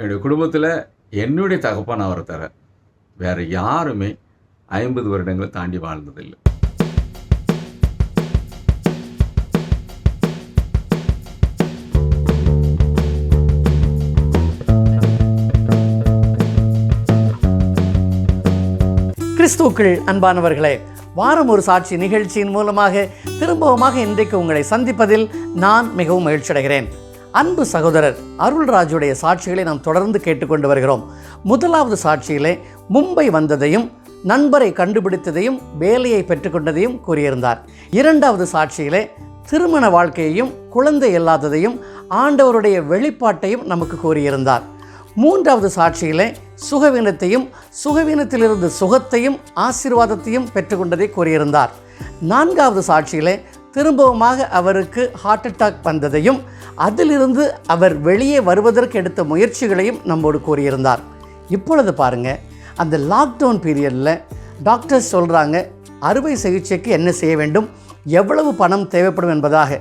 என்னுடைய குடும்பத்தில் என்னுடைய தகப்பன் அவரை தர வேற யாருமே ஐம்பது வருடங்களை தாண்டி வாழ்ந்ததில்லை. கிறிஸ்துவுக்குள் அன்பானவர்களே வாரம் ஒரு சாட்சி நிகழ்ச்சியின் மூலமாக திரும்பவுமாக இன்றைக்கு உங்களை சந்திப்பதில் நான் மிகவும் மகிழ்ச்சியடைகிறேன். அன்பு சகோதரர் அருள்ராஜுடைய சாட்சிகளை நாம் தொடர்ந்து கேட்டுக்கொண்டு வருகிறோம். முதலாவது சாட்சியிலே மும்பை வந்ததையும் நண்பரை கண்டுபிடித்ததையும் வேலையை பெற்றுக்கொண்டதையும் கூறியிருந்தார். இரண்டாவது சாட்சியிலே திருமண வாழ்க்கையையும் குழந்தை இல்லாததையும் ஆண்டவருடைய வெளிப்பாட்டையும் நமக்கு கூறியிருந்தார். மூன்றாவது சாட்சியிலே சுகவீனத்தையும் சுகவீனத்திலிருந்து சுகத்தையும் ஆசீர்வாதத்தையும் பெற்றுக்கொண்டதை கூறியிருந்தார். நான்காவது சாட்சியிலே திரும்பவுமாக அவருக்கு ஹார்ட் அட்டாக் வந்ததையும் அதிலிருந்து அவர் வெளியே வருவதற்கு எடுத்த முயற்சிகளையும் நம்மோடு கூறியிருந்தார். இப்பொழுது பாருங்க அந்த லாக்டவுன் பீரியடில் டாக்டர்ஸ் சொல்கிறாங்க அறுவை சிகிச்சைக்கு என்ன செய்ய வேண்டும் எவ்வளவு பணம் தேவைப்படும் என்பதாக.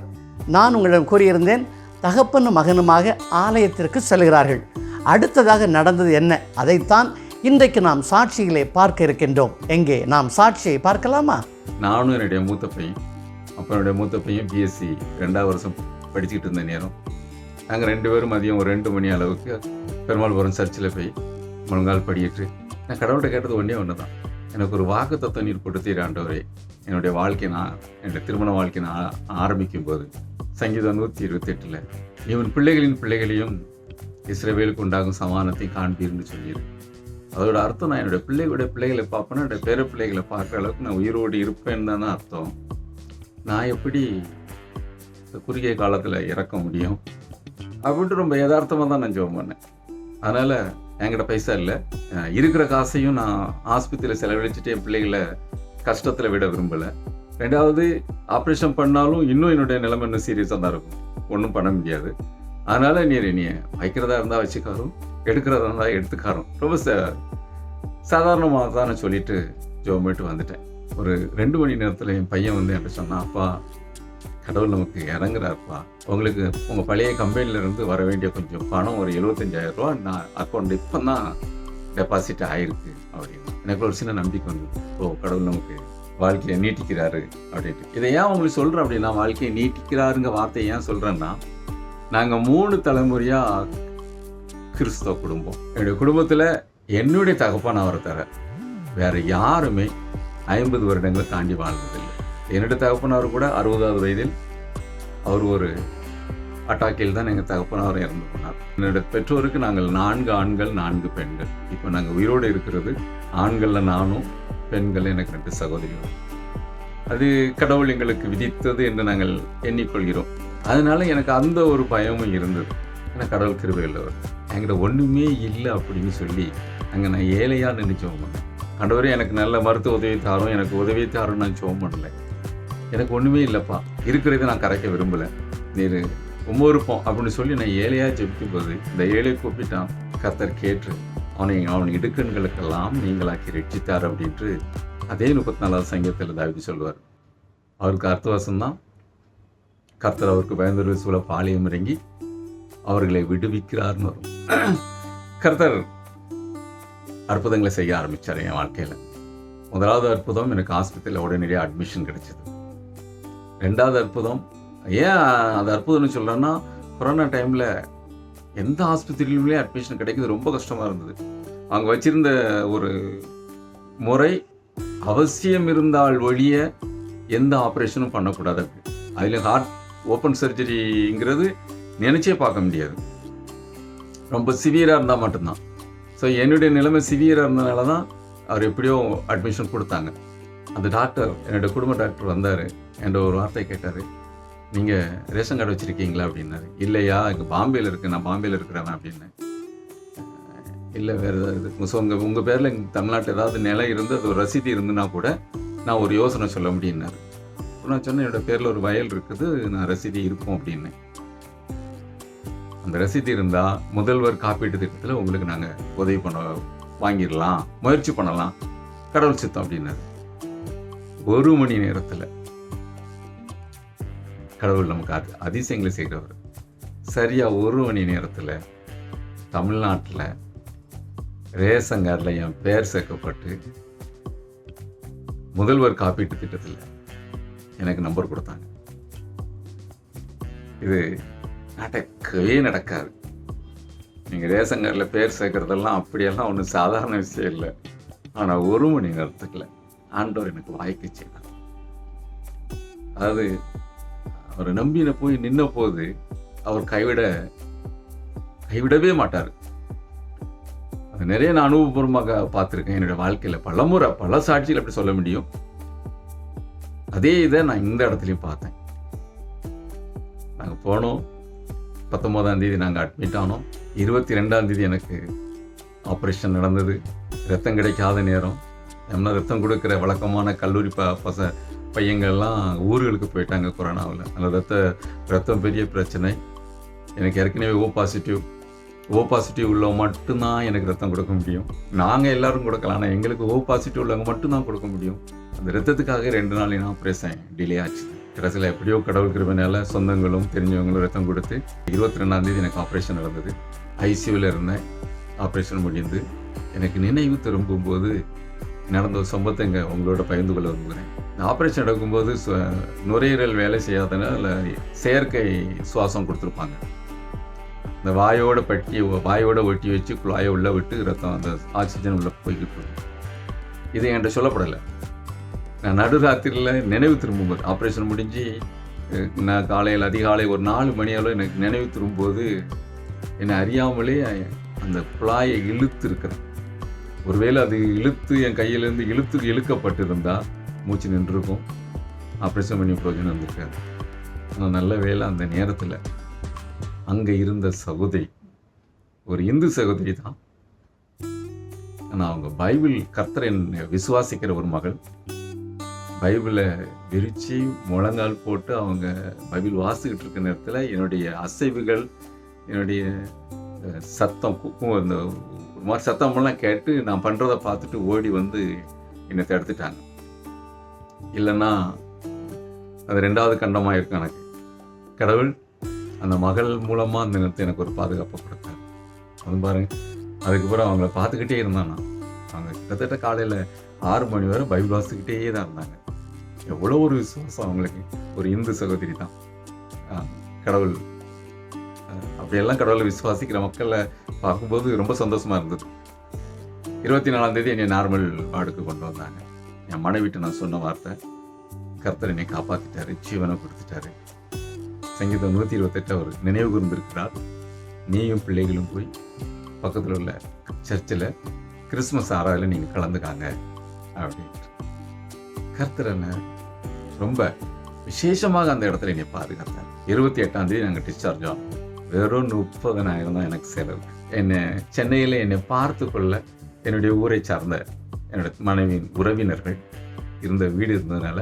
நான் உங்களிடம் கூறியிருந்தேன் தகப்பனும் மகனுமாக ஆலயத்திற்கு செல்கிறார்கள். அடுத்ததாக நடந்தது என்ன? அதைத்தான் இன்றைக்கு நாம் சாட்சிகளை பார்க்க இருக்கின்றோம். எங்கே? நாம் சாட்சியை பார்க்கலாமா? நானும் என்னுடைய மூத்த பையன் அப்போ என்னுடைய மூத்த பையன் பிஎஸ்சி ரெண்டாவது வருஷம் படிச்சுக்கிட்டு இருந்த நேரம். நாங்கள் ரெண்டு பேரும் மதியம் ஒரு ரெண்டு மணி அளவுக்கு பெருமாள்புரம் சர்ச்சில் போய் முழங்கால் படியிட்டு நான் கடவுள்கிட்ட கேட்டது ஒன்றே ஒன்று தான் எனக்கு ஒரு வாக்கு தத்துவம் நீர் கொடுத்தீர் ஆண்டவரே. என்னுடைய வாழ்க்கை நான் என்னுடைய திருமண வாழ்க்கை நான் ஆரம்பிக்கும் போது சங்கீதம் நூற்றி இருபத்தெட்டில் இவன் பிள்ளைகளின் பிள்ளைகளையும் இஸ்ரேவேலுக்கு உண்டாகும் சமானத்தை காண்பீர்னு சொல்லியிரு அதோட அர்த்தம் நான் என்னுடைய பிள்ளைகளுடைய பிள்ளைகளை பார்ப்பேன்னா என்னோட பேர பிள்ளைகளை பார்க்குற அளவுக்கு நான் உயிரோடு இருப்பேன்னு தானே அர்த்தம். நான் எப்படி குறுகிய காலத்தில் இறக்க முடியும் அப்படின்ட்டு ரொம்ப யதார்த்தமாக தான் நான் ஜெபம் பண்ணேன். அதனால் என்கிட்ட பைசா இல்லை. இருக்கிற காசையும் நான் ஆஸ்பத்திரியில் செலவழிச்சிட்டு என் பிள்ளைகளை கஷ்டத்தில் விட விரும்பலை. ரெண்டாவது ஆப்ரேஷன் பண்ணாலும் இன்னும் என்னுடைய நிலைமை இன்னும் சீரியஸாக தான் இருக்கும். ஒன்றும் பண்ண முடியாது. அதனால் நீ நீ வைக்கிறதா இருந்தால் வச்சுக்காரும் எடுக்கிறதா இருந்தால் எடுத்துக்காரும். ரொம்ப ச சாதாரணமாக தான் நான் சொல்லிட்டு ஜோமேட்டு வந்துட்டேன். ஒரு ரெண்டு மணி நேரத்தில் என் பையன் வந்து என்கிட்ட சொன்னான் அப்பா கடவுள் நமக்கு இறங்குறாருப்பா. உங்களுக்கு உங்கள் பழைய கம்பெனில இருந்து வர வேண்டிய கொஞ்சம் பணம் ஒரு 75000 ரூபா நான் அக்கௌண்ட் இப்போ தான் டெபாசிட் ஆயிருக்கு அப்படின்னு. எனக்கு ஒரு சின்ன நம்பிக்கை வந்து ஓ கடவுள் நமக்கு வாழ்க்கையை நீட்டிக்கிறாரு அப்படின்ட்டு. இதை ஏன் உங்களுக்கு சொல்கிறேன் அப்படின்னா வாழ்க்கையை நீட்டிக்கிறாருங்க வார்த்தையை ஏன் சொல்கிறேன்னா நாங்கள் மூணு தலைமுறையாக கிறிஸ்தவ குடும்பம். என்னுடைய குடும்பத்தில் என்னுடைய தகப்பான அவரை தர வேறு யாருமே ஐம்பது வருடங்களை தாண்டி வாழ்ந்தது என்னோடய தகப்பனார் கூட அறுபதாவது வயதில் அவர் ஒரு அட்டாக்கில் தான் எங்கள் தகப்பனார் இறந்து போனார். என்னுடைய பெற்றோருக்கு நாங்கள் நான்கு ஆண்கள் நான்கு பெண்கள். இப்போ நாங்கள் உயிரோடு இருக்கிறது. ஆண்களில் நானும் பெண்கள் எனக்கு ரெண்டு சகோதரிகள். அது கடவுள் எங்களுக்கு விதித்தது என்று நாங்கள் எண்ணிக்கொள்கிறோம். அதனால எனக்கு அந்த ஒரு பயமும் இருந்தது. ஏன்னா கடவுள் கிருபையுள்ளவர் எங்கிட்ட ஒன்றுமே இல்லை அப்படின்னு சொல்லி அங்கே நான் ஏழையாக நின்று ஜோம் பண்ணேன் கண்டவரே எனக்கு நல்ல மருத்துவ உதவி தாரும் எனக்கு உதவி தாரும் நான் ஜோம் பண்ணலை எனக்கு ஒன்றுமே இல்லைப்பா. இருக்கிறத நான் கரைக்க விரும்பலை. நீர் ரொம்ப இருப்போம் அப்படின்னு சொல்லி நான் ஏழையாக ஜெபிக்கும் போது இந்த ஏழை கூப்பிட்டான். கர்த்தர் கேட்டு அவனை அவன் இடுக்கண்களுக்கெல்லாம் நீங்களாக்கி ரட்சித்தார் அப்படின்ட்டு அதே முப்பத்தி நாலாவது சங்கத்தில் தாவிதி சொல்லுவார். அவருக்கு அர்த்தவாசம் தான் கர்த்தர் அவருக்கு பயந்துரு சூழ பாளையம் இறங்கி அவர்களை விடுவிக்கிறார்னு வரும். கர்த்தர் அற்புதங்களை செய்ய ஆரம்பித்தார் என் வாழ்க்கையில். முதலாவது அற்புதம் எனக்கு ஆஸ்பத்திரியில் உடனடியாக அட்மிஷன் கிடைச்சிது. ரெண்டாவது அற்புதம். ஏன் அது அற்புதம்னு சொல்கிறேன்னா கொரோனா டைமில் எந்த ஆஸ்பத்திரியிலுமே அட்மிஷன் கிடைக்கிறது ரொம்ப கஷ்டமாக இருந்தது. அவங்க வச்சுருந்த ஒரு முறை அவசியம் இருந்தால் ஒழிய எந்த ஆப்ரேஷனும் பண்ணக்கூடாது அப்படி அதில் ஹார்ட் ஓப்பன் சர்ஜரிங்கிறது நினச்சே பார்க்க முடியாது. ரொம்ப சிவியராக இருந்தால் மட்டும்தான். ஸோ என்னுடைய நிலைமை சிவியராக இருந்தனால தான் அவர் எப்படியோ அட்மிஷன் கொடுத்தாங்க. அந்த டாக்டர் என்னோடய குடும்ப டாக்டர் வந்தார். என்கிட்ட ஒரு வார்த்தை கேட்டார். நீங்கள் ரேஷன் கார்டு வச்சுருக்கீங்களா? அப்படின்னாரு. இல்லையா இங்கே பாம்பேயில் இருக்கு. நான் பாம்பேயில் இருக்கிறேன் அப்படின்னு. இல்லை வேறு ஏதாவது ஸோ உங்கள் உங்கள் பேரில் எங்கள் தமிழ்நாட்டில் ஏதாவது நிலம் இருந்து அது ஒரு ரசீது இருந்துன்னா கூட நான் ஒரு யோசனை சொல்ல முடியும்னாரு. நான் சொன்னேன் என்னோட பேரில் ஒரு வயல் இருக்குது. நான் ரசீதி இருக்கும் அப்படின்னு. அந்த ரசீது இருந்தால் முதல்வர் காப்பீட்டு திட்டத்தில் உங்களுக்கு நாங்கள் உதவி பண்ண வாங்கிடலாம் முயற்சி பண்ணலாம். கடவுள் சித்தம் அப்படின்னாரு. ஒரு மணி நேரத்தில் கடவுள் நமக்கு அது அதிசயங்களை செய்கிறவர் சரியா ஒரு மணி நேரத்தில் தமிழ்நாட்டில் ரேஷன் கார்டில் என் பெயர் சேர்க்கப்பட்டு முதல்வர் காப்பீட்டு திட்டத்தில் எனக்கு நம்பர் கொடுத்தாங்க. இது நடக்கவே நடக்காது. நீங்கள் ரேஷன் கார்டில் பேர் சேர்க்கறதெல்லாம் அப்படியெல்லாம் ஒன்றும் சாதாரண விஷயம் இல்லை. ஆனால் ஒரு மணி நேரத்துக்குள்ள ஆண்டவர் எனக்கு வாய்க்க செய்தார். அதாவது அவரை நம்பின போய் நின்ன போது அவர் கைவிட கைவிடவே மாட்டார். அது நிறைய நான் அனுபவபூர்வமாக பார்த்துருக்கேன். என்னுடைய வாழ்க்கையில் பல முறை பல சாட்சிகள் அப்படி சொல்ல முடியும். அதே இதை நான் இந்த இடத்துலையும் பார்த்தேன். நாங்கள் போனோம். பத்தொம்போதாம் தேதி நாங்கள் அட்மிட் ஆனோம். இருபத்தி ரெண்டாம் தேதி எனக்கு ஆப்ரேஷன் நடந்தது. ரத்தம் கிடைக்காத நேரம். நம்ம ரத்தம் கொடுக்குற வழக்கமான கல்லூரி ப பச பையங்கள்லாம் ஊர்களுக்கு போயிட்டாங்க கொரோனாவில். அந்த ரத்த ரத்தம் பெரிய பிரச்சனை. எனக்கு ஏற்கனவே ஓ பாசிட்டிவ் ஓ பாசிட்டிவ் உள்ளவங்க மட்டும்தான் எனக்கு ரத்தம் கொடுக்க முடியும். நாங்கள் எல்லோரும் கொடுக்கலாம் ஆனால் எங்களுக்கு ஓ பாசிட்டிவ் உள்ளவங்க மட்டும்தான் கொடுக்க முடியும். அந்த ரத்தத்துக்காக ரெண்டு நாள் நான் ஆப்ரேஷன் டிலே ஆச்சு. கடைசியில் எப்படியோ கடவுள் கிருபினால சொந்தங்களும் தெரிஞ்சவங்களும் ரத்தம் கொடுத்து இருபத்தி ரெண்டாந்தேதி எனக்கு ஆப்ரேஷன் நடந்தது. ஐசியூவில் இருந்தேன். ஆப்ரேஷன் முடிந்து எனக்கு நினைவு திரும்பும்போது நடந்த ஒரு சம்பவத்தை இங்கே உங்களோட பகிர்ந்து கொள்ள விரும்புகிறேன். ஆப்ரேஷன் நடக்கும்போது நுரையீரல் வேலை செய்யாதனால செயற்கை சுவாசம் கொடுத்துருப்பாங்க. இந்த வாயோட பட்டி வாயோட ஒட்டி வச்சு குழாயை உள்ளே விட்டு ரத்தம் அந்த ஆக்சிஜன் உள்ளே போய்கிட்டு இருக்கும். இது என்கிட்ட சொல்லப்படலை. நான் நடுராத்திரியில் நினைவு திரும்பும்போது ஆப்ரேஷன் முடிஞ்சு நான் காலையில் அதிகாலை ஒரு நாலு மணியாலும் எனக்கு நினைவு திரும்பும்போது என்னை அறியாமலே அந்த குழாயை இழுத்து இருக்கிறேன் ஒருவேளை அது இழுத்து என் கையிலேருந்து இழுத்து இழுக்கப்பட்டிருந்தால் மூச்சு நின்றுருக்கும். ஆப்ரேஷன் பண்ணி பிரயோஜனம் இருந்திருக்காது ஆனால் நல்ல வேளை அந்த நேரத்தில் அங்கே இருந்த சகோதரி ஒரு இந்து சகோதரி தான். ஆனால் அவங்க பைபிள் கர்த்தரை விசுவாசிக்கிற ஒரு மகள். பைபிளை விரித்து முழங்கால் போட்டு அவங்க பைபிள் வாசிக்கிட்டு இருக்க நேரத்தில் என்னுடைய அசைவுகள் என்னுடைய சத்தம் கு- அந்த ஒரு மாதிரி சத்தமெல்லாம் கேட்டு நான் பண்ணுறதை பார்த்துட்டு ஓடி வந்து என்னை தடுத்துட்டாங்க. இல்லைன்னா அது ரெண்டாவது கண்டமாக இருக்கும் எனக்கு. கடவுள் அந்த மகள் மூலமாக அந்த நேரத்தை எனக்கு ஒரு பாதுகாப்பை கொடுத்தாரு. அது பாருங்க அதுக்கப்புறம் அவங்கள பார்த்துக்கிட்டே இருந்தான் நான். அவங்க கிட்டத்தட்ட காலையில் ஆறு மணி வரை பைபிள் வாசிக்கிட்டே தான் இருந்தாங்க. எவ்வளோ ஒரு விசுவாசம் அவங்களுக்கு. ஒரு இந்து சகோதரி தான். கடவுள். அப்படியெல்லாம் கடவுளை விசுவாசிக்கிற மக்களை பார்க்கும்போது ரொம்ப சந்தோஷமா இருந்தது. இருபத்தி நாலாம் தேதி என்னை நார்மல் வார்டுக்கு கொண்டு வந்தாங்க. என் மனைவிட்டு நான் சொன்ன வார்த்தை கர்த்தர் என்னை காப்பாத்திட்டாரு ஜீவனை கொடுத்துட்டாரு. சங்கீதம் நூற்றி இருபத்தெட்டு அவர் நினைவு கூர்ந்திருக்கிறார். நீயும் பிள்ளைகளும் போய் பக்கத்தில் உள்ள சர்ச்சில் கிறிஸ்மஸ் ஆராயில் நீங்கள் கலந்துக்காங்க. அப்படின்ட்டு. கர்த்தரனை ரொம்ப விசேஷமாக அந்த இடத்துல என்னை பாதுகாத்தார். இருபத்தி எட்டாம் தேதி நாங்கள் டிஸ்சார்ஜ் ஆகும் வெறும் முப்பதனாயிரம் தான் எனக்கு செலவு. என்னை சென்னையில் என்னை பார்த்து கொள்ள என்னுடைய ஊரை சார்ந்த என்னோட மனைவியின் உறவினர்கள் இருந்த வீடு இருந்ததுனால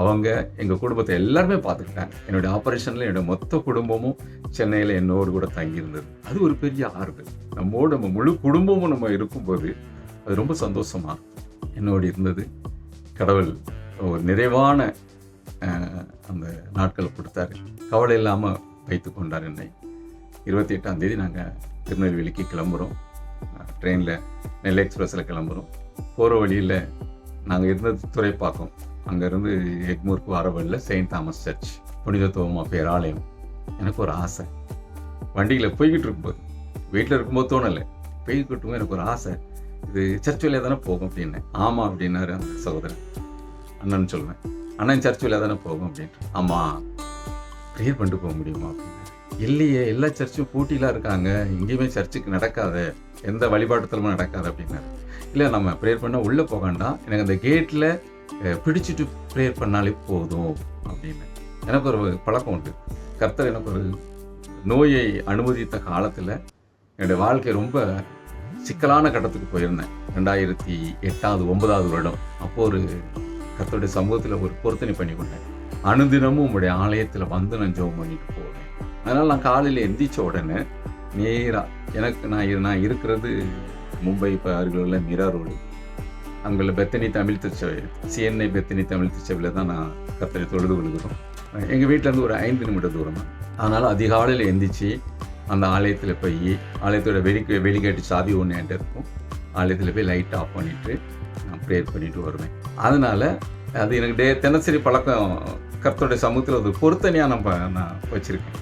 அவங்க எங்கள் குடும்பத்தை எல்லாருமே பார்த்துக்கிட்டாங்க. என்னுடைய ஆப்ரேஷனில் என்னோட மொத்த குடும்பமும் சென்னையில் என்னோடு கூட தங்கியிருந்தது. அது ஒரு பெரிய ஆறுதல். நம்மோடு நம்ம முழு குடும்பமும் நம்ம இருக்கும்போது அது ரொம்ப சந்தோஷமாக என்னோடு இருந்தது. கடவுள் ஒரு நிறைவான அந்த நாட்கள் கொடுத்தாரு. கவலை இல்லாமல் வைத்து கொண்டார் என்னை. இருபத்தி எட்டாம் தேதி நாங்கள் திருநெல்வேலிக்கு கிளம்புறோம். ட்ரெயினில் நெல் எக்ஸ்பிரஸில் கிளம்புறோம். போகிற வழியில் நாங்கள் இருந்தது துறைப்பாக்கம் அங்கேருந்து எக்மூருக்கு வர வழியில் செயின்ட் தாமஸ் சர்ச் புனிதத்துவமா பேராலயம். எனக்கு ஒரு ஆசை. வண்டியில் போய்கிட்டு இருக்கும்போது வீட்டில் இருக்கும்போது தோணலை. போய்கிட்டும் எனக்கு ஒரு ஆசை. இது சர்ச் வழியாக தானே போகும் அப்படின்னு. ஆமாம் அப்படின்னாரு அந்த சகோதரன் அண்ணன் சொல்லுவேன் அண்ணன் சர்ச் வழியாக தானே போகும் அப்படின்ட்டு. ஆமாம் ப்ரேயர் பண்ணிட்டு போக முடியுமா? அப்படின்னு. இல்லையே எல்லா சர்ச்சும் பூட்டிலாம் இருக்காங்க. எங்கேயுமே சர்ச்சுக்கு நடக்காத. எந்த வழிபாட்டுத்தலமும் நடக்காது அப்படின்னாரு. இல்லை நம்ம ப்ரேயர் பண்ணால் உள்ளே போகாண்டா எனக்கு அந்த கேட்டில் பிடிச்சிட்டு ப்ரேயர் பண்ணாலே போதும் அப்படின்னு. எனக்கு ஒரு பழக்கம் உண்டு. கர்த்தர் எனக்கு ஒரு நோயை அனுமதித்த காலத்தில் என்னுடைய வாழ்க்கை ரொம்ப சிக்கலான கட்டத்துக்கு போயிருந்தேன். ரெண்டாயிரத்தி எட்டாவது ஒன்பதாவது வருடம். அப்போ ஒரு கர்த்தருடைய சமூகத்தில் ஒரு பொருத்தனை பண்ணி கொண்டேன் அனுதினமும் உங்களுடைய ஆலயத்தில் வந்து நான் ஜோம் பண்ணிட்டு போவேன். அதனால் நான் காலையில் எந்திரிச்ச உடனே நேராக எனக்கு நான் நான் இருக்கிறது மும்பை இப்போ அருகில் உள்ள மீரா ரோடு. அங்குள்ள பெத்தனி தமிழ் திருச்சபை சிஎன்ஐ பெத்தனி தமிழ் திருச்சபையில் தான் நான் கர்த்தரை தொழுது கொள்கிறோம். எங்கள் வீட்டிலேருந்து ஒரு ஐந்து நிமிட தூரம். தான் அதனால் அதிகாலையில் எந்திரிச்சு அந்த ஆலயத்தில் போய் ஆலயத்தோட வெளி வெளிக்காட்டு சாவி ஒன்று என்கிட்ட இருக்கும். ஆலயத்தில் போய் லைட் ஆஃப் பண்ணிவிட்டு நான் ப்ரேயர் பண்ணிவிட்டு வருவேன். அதனால் அது எனக்கு டே தினசரி பழக்கம் கர்த்தோடைய சமூகத்தில் ஒரு பொருத்தனையாக நான் நான் வச்சுருக்கேன்.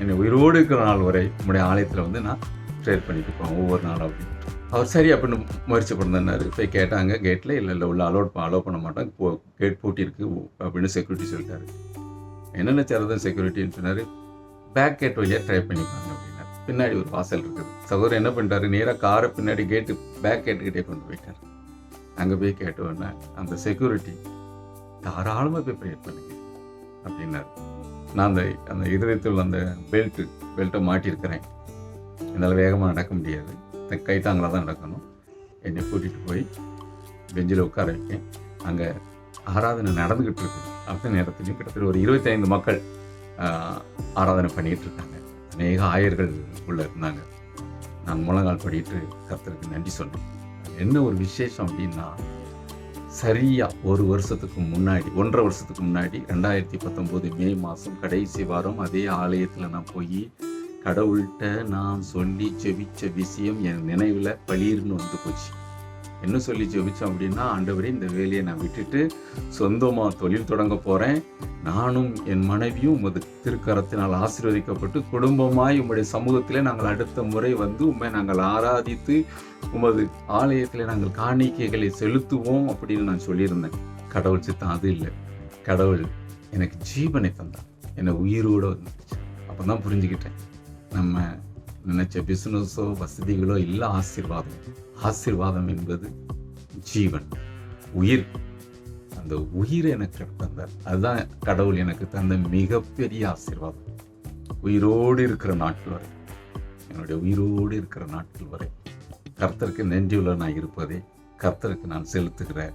என்னை உயிரோடு இருக்கிற நாள் வரை உங்களுடைய ஆலயத்தில் வந்து நான் ப்ரேயர் பண்ணிட்டு ஒவ்வொரு நாளும் அப்படின்னு அவர் சரி அப்படின்னு முயற்சி பண்ணிருந்தார். போய் கேட்டாங்க கேட்டில் இல்லை இல்லை உள்ள அலோட் அலோவ் பண்ண மாட்டாங்க போ கேட் பூட்டியிருக்கு அப்படின்னு செக்யூரிட்டி சொல்லிட்டாரு. என்னென்ன சேரதான் செக்யூரிட்டின்னு சொன்னார் பேக் கேட் வழியாக ட்ரை பண்ணிப்பாங்க அப்படின்னா பின்னாடி ஒரு வாசல் இருக்குது. சகோதரர் என்ன பண்ணிட்டாரு நேராக காரை பின்னாடி கேட்டு பேக் கேட்டுக்கிட்டே கொண்டு போயிட்டார். அங்கே போய் கேட்ட அந்த செக்யூரிட்டி தாராளமாக போய் ப்ரேயர் பண்ணுங்க அப்படின்னாரு. நான் அந்த அந்த இதயத்தில் அந்த பெல்ட்டு பெல்ட்டை மாட்டியிருக்கிறேன் என்னால் வேகமாக நடக்க முடியாது. த- கைத்தாங்களாக தான் நடக்கணும். என்னை கூட்டிகிட்டு போய் பெஞ்சில் உட்கார வைக்கேன் அங்கே ஆராதனை நடந்துக்கிட்டு இருக்கு அந்த நேரத்துலையும் கிட்டத்தட்ட ஒரு இருபத்தைந்து மக்கள் ஆராதனை பண்ணிகிட்டு இருக்காங்க. அநேக ஆயர்கள் உள்ளே இருந்தாங்க. நான் முழங்கால் படிட்டு கருத்தருக்கு நன்றி சொன்னேன் என்ன ஒரு விசேஷம் அப்படின்னா சரியாக ஒரு வருஷத்துக்கு முன்னாடி ஒன்றரை வருஷத்துக்கு முன்னாடி ரெண்டாயிரத்தி பத்தொம்போது மே மாதம் கடைசி வாரம் அதே ஆலயத்தில் நான் போய் கடவுள்கிட்ட நான் சொல்லி ஜெபிச்ச விஷயம் என் நினைவில் பளிர்னு வந்து போச்சு. என்ன சொல்லி ஜெபிச்சோம் அப்படின்னா ஆண்டவரே இந்த வேலையை நான் விட்டுட்டு சொந்தமாக தொழில் தொடங்க போகிறேன் நானும் என் மனைவியும் உமது திருக்கரத்தினால் ஆசீர்வதிக்கப்பட்டு குடும்பமாய் உம்முடைய சமூகத்திலே நாங்கள் அடுத்த முறை வந்து உம்மை நாங்கள் ஆராதித்து உமது ஆலயத்தில் நாங்கள் காணிக்கைகளை செலுத்துவோம் அப்படின்னு நான் சொல்லியிருந்தேன். கடவுள் சித்தம் அது இல்லை. கடவுள் எனக்கு ஜீவனை தந்தான் என்னை உயிரோடு வந்துச்சு அப்போ தான் புரிஞ்சுக்கிட்டேன். நம்ம நினைச்ச பிசினஸோ வசதிகளோ இல்லை ஆசீர்வாதம். ஆசீர்வாதம் என்பது ஜீவன் உயிர். அந்த உயிர் எனக்கு தந்தார். அதுதான் கடவுள் எனக்கு தந்த மிகப்பெரிய ஆசீர்வாதம். உயிரோடு இருக்கிற நாட்கள் வரை என்னுடைய உயிரோடு இருக்கிற நாட்கள் வரை கர்த்தருக்கு நன்றியுள்ள நான் இருப்பதே கர்த்தருக்கு நான் செலுத்துகிற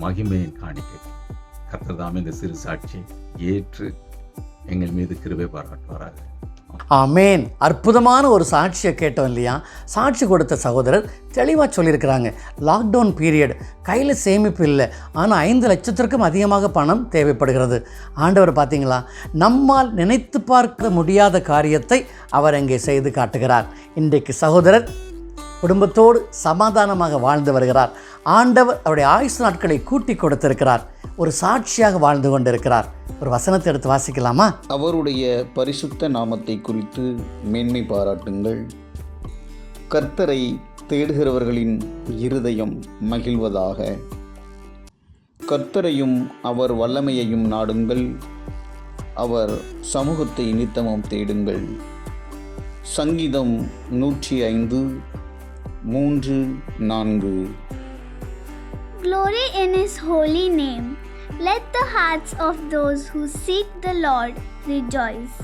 மகிமையை காணிக்கை. கர்த்தர் தாமே இந்த சிறு சாட்சியை ஏற்று எங்கள் மீது கிருபை பாராட்டுவாராக. ஆமேன். அற்புதமான ஒரு சாட்சியை கேட்டோம் இல்லையா? சாட்சி கொடுத்த சகோதரர் தெளிவாக சொல்லியிருக்கிறாங்க. லாக்டவுன் பீரியட் கையில் சேமிப்பு இல்லை. ஆனால் ஐந்து லட்சத்திற்கும் அதிகமாக பணம் தேவைப்படுகிறது. ஆண்டவர் பார்த்தீங்களா? நம்மால் நினைத்து பார்க்க முடியாத காரியத்தை அவர் அங்கே செய்து காட்டுகிறார். இன்றைக்கு சகோதரர் குடும்பத்தோடு சமாதானமாக வாழ்ந்து வருகிறார். ஆண்டவர் அவருடைய ஆயுசு நாட்களை கூட்டி கொடுத்திருக்கிறார். ஒரு சாட்சியாக வாழ்ந்து கொண்டிருக்கிறார். ஒரு வசனத்தை எடுத்து வாசிக்கலாமா? அவருடைய பரிசுத்த நாமத்தை குறித்து மேன்மை பாராட்டுங்கள். கர்த்தரை தேடுகிறவர்களின் இருதயம் மகிழ்வதாக. கர்த்தரையும் அவர் வல்லமையையும் நாடுங்கள். அவர் சமூகத்தை நித்தமும் தேடுங்கள். சங்கீதம் நூற்றி ஐந்து மூன்று நான்கு Glory in His holy name. Let the hearts of those who seek the Lord rejoice.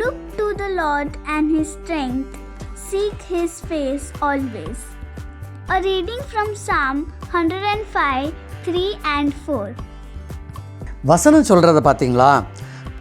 Look to the Lord and His strength. Seek His face always. A reading from Psalm 105 3 and 4. வசனம் சொல்கிறத பார்த்தீங்களா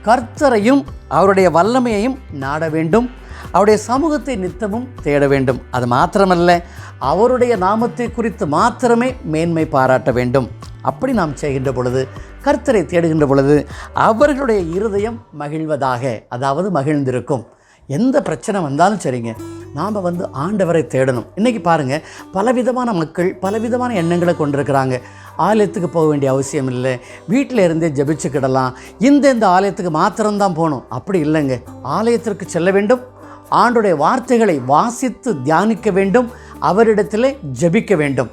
கர்த்தரையும் அவருடைய வல்லமையையும் நாட வேண்டும் அவருடைய சமூகத்தை நித்தமும் தேட வேண்டும். அது மாத்திரமல்ல அவருடைய நாமத்தை குறித்து மாத்திரமே மேன்மை பாராட்ட வேண்டும். அப்படி நாம் செய்கின்ற பொழுது கர்த்தரை தேடுகின்ற பொழுது அவர்களுடைய இருதயம் மகிழ்வதாக அதாவது மகிழ்ந்திருக்கும். எந்த பிரச்சனை வந்தாலும் சரிங்க. நாம் வந்து ஆண்டவரை தேடணும். இன்றைக்கி பாருங்கள் பலவிதமான மக்கள் பலவிதமான எண்ணங்களை கொண்டிருக்கிறாங்க. ஆலயத்துக்கு போக வேண்டிய அவசியம் இல்லை. வீட்டில் இருந்தே ஜெபிச்சுக்கிடலாம். இந்த இந்த ஆலயத்துக்கு மாத்திரம்தான் போகணும். அப்படி இல்லைங்க. ஆலயத்திற்கு செல்ல வேண்டும். ஆண்டுடைய வார்த்தைகளை வாசித்து தியானிக்க வேண்டும் அவரிடத்திலே ஜெபிக்க வேண்டும்.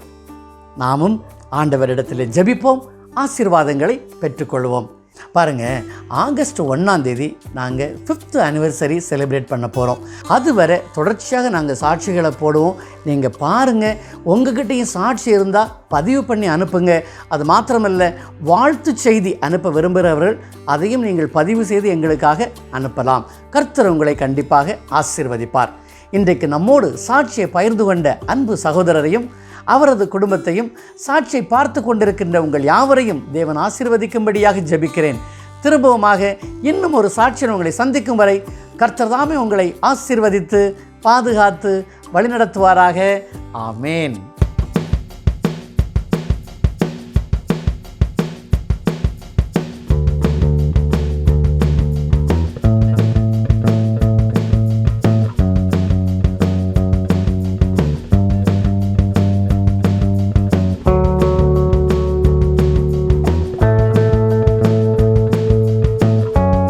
நாமும் ஆண்டவரிடத்தில் ஜபிப்போம் ஆசீர்வாதங்களை பெற்றுக்கொள்வோம். பாருங்க ஆகஸ்ட் ஒன்றாம் தேதி நாங்கள் ஃபிஃப்த் அனிவர்சரி செலிப்ரேட் பண்ண போகிறோம் அதுவரை தொடர்ச்சியாக நாங்கள் சாட்சிகளை போடுவோம். நீங்கள் பாருங்கள் உங்ககிட்டயும் சாட்சி இருந்தால் பதிவு பண்ணி அனுப்புங்க. அது மாத்திரமல்ல வாழ்த்து செய்தி அனுப்ப விரும்புகிறவர்கள் அதையும் நீங்கள் பதிவு செய்து எங்களுக்காக அனுப்பலாம். கர்த்தர் உங்களை கண்டிப்பாக ஆசீர்வதிப்பார். இன்றைக்கு நம்மோடு சாட்சியை பகிர்ந்து கொண்ட அன்பு சகோதரரையும் அவரது குடும்பத்தையும் சாட்சியை பார்த்து கொண்டிருக்கின்ற உங்கள் யாவரையும் தேவன் ஆசீர்வதிக்கும்படியாக ஜெபிக்கிறேன். திரும்பவுமாக இன்னும் ஒரு சாட்சியன் உங்களை சந்திக்கும் வரை கர்த்தர் தாமே உங்களை ஆசீர்வதித்து பாதுகாத்து வழிநடத்துவாராக. ஆமேன்.